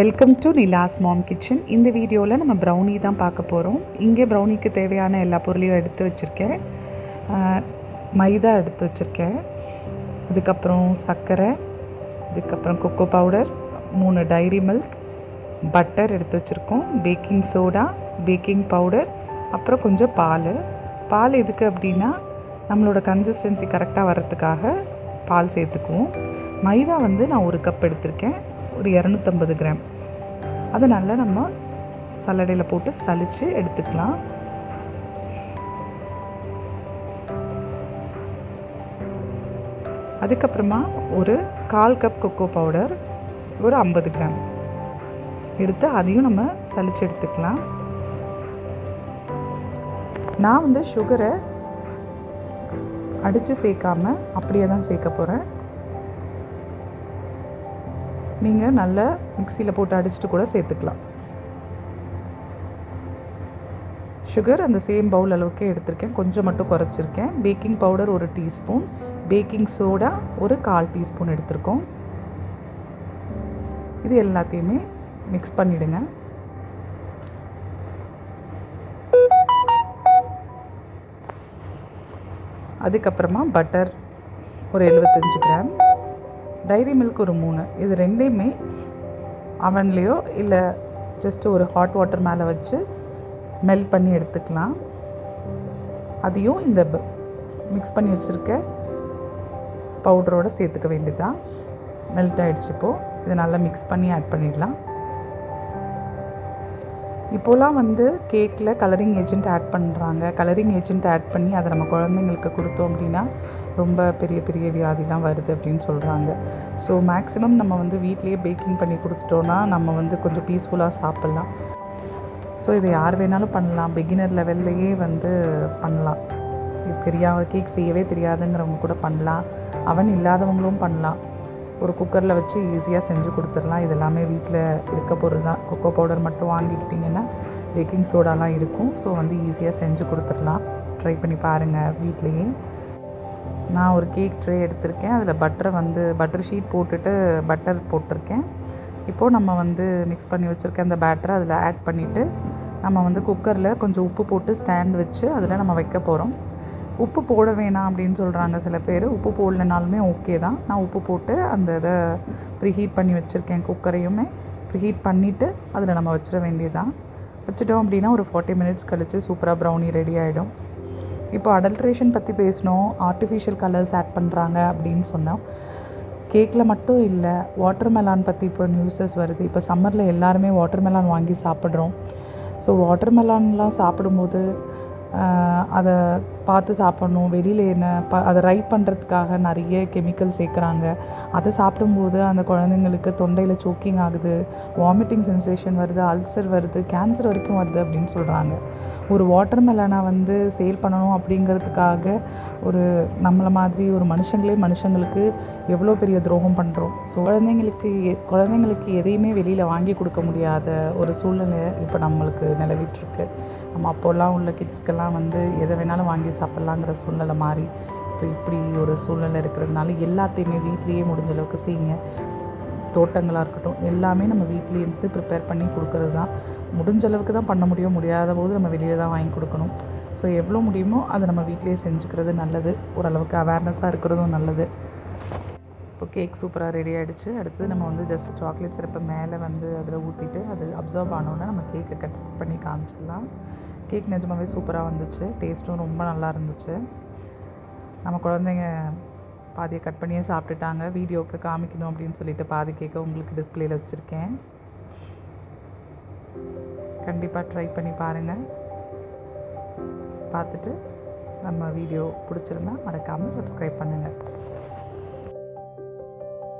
Welcome to Nila's mom's kitchen இந்த வீடியோவில் நம்ம ப்ரௌனி தான் பார்க்க போகிறோம் இங்கே ப்ரௌனிக்கு தேவையான எல்லா பொருளையும் எடுத்து வச்சுருக்கேன். மைதா எடுத்து வச்சுருக்கேன். அதுக்கப்புறம் சர்க்கரை இதுக்கப்புறம் கொக்கோ பவுடர் மூணு டைரி மில்க் பட்டர் எடுத்து வச்சுருக்கோம். பேக்கிங் சோடா பேக்கிங் பவுடர் அப்புறம் கொஞ்சம் பால். பால் எதுக்கு அப்படின்னா நம்மளோட கன்சிஸ்டன்சி கரெக்டாக வர்றதுக்காக பால் சேர்த்துக்குவோம். மைதா வந்து நான் ஒரு கப் எடுத்திருக்கேன். ஒரு இரநூத்தம்பது கிராம். அதை நல்லா நம்ம சல்லடையில் போட்டு சலித்து எடுத்துக்கலாம். அதுக்கப்புறமா ஒரு கால் கப் கொக்கோ பவுடர் ஒரு ஐம்பது கிராம். எடுத்து அதையும் நம்ம சலிச்சு எடுத்துக்கலாம். நான் வந்து சுகரை அடித்து சேர்க்காம அப்படியே தான் சேர்க்க போகிறேன் நீங்கள் நல்லா மிக்சியில் போட்டு அடிச்சுட்டு கூட சேர்த்துக்கலாம். சுகர் அந்த சேம் பவுல் அளவுக்கே எடுத்திருக்கேன். கொஞ்சம் மட்டும் குறைச்சிருக்கேன். பேக்கிங் பவுடர் ஒரு டீஸ்பூன் பேக்கிங் சோடா ஒரு கால் டீஸ்பூன் எடுத்திருக்கோம். இது எல்லாத்தையுமே மிக்ஸ் பண்ணிவிடுங்க அதுக்கப்புறமா பட்டர் ஒரு எழுபத்தஞ்சு கிராம் டைரி மில்க் ஒரு மூணு. இது ரெண்டையுமே அவன்லேயோ இல்லை ஜஸ்ட் ஒரு ஹாட் வாட்டர் மேலே வச்சு மெல்ட் பண்ணி எடுத்துக்கலாம். அதையும் இந்த மிக்ஸ் பண்ணி வச்சுருக்க பவுடரோடு சேர்த்துக்க வேண்டியதான் மெல்ட் ஆகிடுச்சு இப்போது இதை நல்லா மிக்ஸ் பண்ணி ஆட் பண்ணிடலாம். இப்போலாம் வந்து கேக்கில் கலரிங் ஏஜென்ட் ஆட் பண்ணுறாங்க கலரிங் ஏஜென்ட் ஆட் பண்ணி அதை நம்ம குழந்தைங்களுக்கு கொடுத்தோம் அப்படின்னா ரொம்ப பெரிய பெரிய வியாதிலாம் வருது அப்படின்னு சொல்கிறாங்க ஸோ மேக்ஸிமம் நம்ம வந்து வீட்லேயே பேக்கிங் பண்ணி கொடுத்துட்டோன்னா நம்ம வந்து கொஞ்சம் பீஸ்ஃபுல்லாக சாப்பிட்லாம். ஸோ இதை யார் வேணாலும் பண்ணலாம். பிகினர் லெவல்லையே வந்து பண்ணலாம். இது தெரியாத கேக் செய்யவே தெரியாதுங்கிறவங்க கூட பண்ணலாம். அவன் இல்லாதவங்களும் பண்ணலாம். ஒரு குக்கரில் வச்சு ஈஸியாக செஞ்சு கொடுத்துடலாம். இது எல்லாமே வீட்டில் இருக்க பொருள் தான். கொக்கோ பவுடர் மட்டும் வாங்கிக்கிட்டிங்கன்னா பேக்கிங் சோடாலாம் இருக்கும். ஸோ வந்து ஈஸியாக செஞ்சு கொடுத்துடலாம். ட்ரை பண்ணி பாருங்கள் வீட்லேயே. நான் ஒரு கேக் ட்ரே எடுத்திருக்கேன். அதில் பட்டரை வந்து பட்டர் ஷீட் போட்டுட்டு பட்டர் போட்டிருக்கேன். இப்போது நம்ம வந்து மிக்ஸ் பண்ணி வச்சுருக்க அந்த பேட்டரை அதில் ஆட் பண்ணிவிட்டு நம்ம வந்து குக்கரில் கொஞ்சம் உப்பு போட்டு ஸ்டாண்ட் வச்சு அதில் நம்ம வைக்க போகிறோம் உப்பு போட வேணாம் அப்படின்னு சொல்கிறாங்க சில பேர். உப்பு போடலனாலுமே ஓகே தான். நான் உப்பு போட்டு அந்த இதை ப்ரீஹீட் பண்ணி வச்சுருக்கேன் குக்கரையுமே ப்ரீஹீட் பண்ணிவிட்டு அதில் நம்ம வச்சிட வேண்டியதுதான். வச்சுட்டோம் அப்படின்னா ஒரு ஃபார்ட்டி மினிட்ஸ் கழித்து சூப்பராக ப்ரௌனி ரெடி ஆகிடும் இப்போ அடல்ட்ரேஷன் பற்றி பேசினோம். ஆர்டிஃபிஷியல் கலர்ஸ் ஆட் பண்ணுறாங்க அப்படின்னு சொன்னோம். கேக்கில் மட்டும் இல்லை வாட்டர் மெலான் பற்றி இப்போ நியூஸஸ் வருது. இப்போ சம்மரில் எல்லாருமே வாட்டர் மெலான் வாங்கி சாப்பிட்றோம். ஸோ வாட்டர் மெலான்லாம் சாப்பிடும்போது அதை பார்த்து சாப்பிட்ணும். வெளியில் என்ன ப அதை ரைப் பண்ணுறதுக்காக நிறைய கெமிக்கல் சேர்க்குறாங்க. அதை சாப்பிடும்போது அந்த குழந்தைங்களுக்கு தொண்டையில் சோக்கிங் ஆகுது. வாமிட்டிங் சென்சேஷன் வருது அல்சர் வருது கேன்சர் வரைக்கும் வருது அப்படின்னு சொல்கிறாங்க ஒரு வாட்டர் மெலனை வந்து சேல் பண்ணணும் அப்படிங்கிறதுக்காக ஒரு நம்மளை மாதிரி ஒரு மனுஷங்களே மனுஷங்களுக்கு எவ்வளோ பெரிய துரோகம் பண்ணுறோம் ஸோ குழந்தைங்களுக்கு எ- குழந்தைங்களுக்கு எதையுமே வெளியில் வாங்கி கொடுக்க முடியாத ஒரு சூழ்நிலை இப்போ நம்மளுக்கு நிலவிட்டுருக்கு. நம்ம அப்போல்லாம் உள்ள கிட்ஸ்க்கெல்லாம் வந்து எதை வேணாலும் வாங்கி சாப்பிட்லாங்கிற சூழ்நிலை மாறி இப்போ இப்படி ஒரு சூழ்நிலை இருக்கிறதுனால எல்லாத்தையுமே வீட்லேயே முடிஞ்ச அளவுக்கு செய்யுங்க. தோட்டங்களாக இருக்கட்டும் எல்லாமே நம்ம வீட்டிலேருந்து இருந்து ப்ரிப்பேர் பண்ணி கொடுக்கறது தான். முடிஞ்ச அளவுக்கு தான் பண்ண முடியும். முடியாத போது நம்ம வெளியில் தான் வாங்கி கொடுக்கணும். ஸோ எவ்வளோ முடியுமோ அதை நம்ம வீட்டிலேயே செஞ்சுக்கிறது நல்லது. ஓரளவுக்கு அவேர்னஸாக இருக்கிறதும் நல்லது. இப்போ கேக் சூப்பராக ரெடி ஆகிடுச்சு அடுத்து நம்ம வந்து ஜஸ்ட் சாக்லேட் சிறப்பை மேலே வந்து அதில் ஊற்றிட்டு அது அப்சர்வ் ஆனோன்னே நம்ம கேக்கை கட் பண்ணி காமிச்சிடலாம். கேக் நிஜமாகவே சூப்பராக வந்துச்சு. டேஸ்ட்டும் ரொம்ப நல்லா இருந்துச்சு. நம்ம குழந்தைங்க பாதியை கட் பண்ணியே சாப்பிட்டுட்டாங்க. வீடியோவுக்கு காமிக்கணும் அப்படின்னு சொல்லிட்டு பாதி கேட்க உங்களுக்கு டிஸ்பிளேல வச்சுருக்கேன். கண்டிப்பாக ட்ரை பண்ணி பாருங்கள் பார்த்துட்டு நம்ம வீடியோ பிடிச்சிருந்தா மறக்காமல் சப்ஸ்கிரைப் பண்ணுங்கள்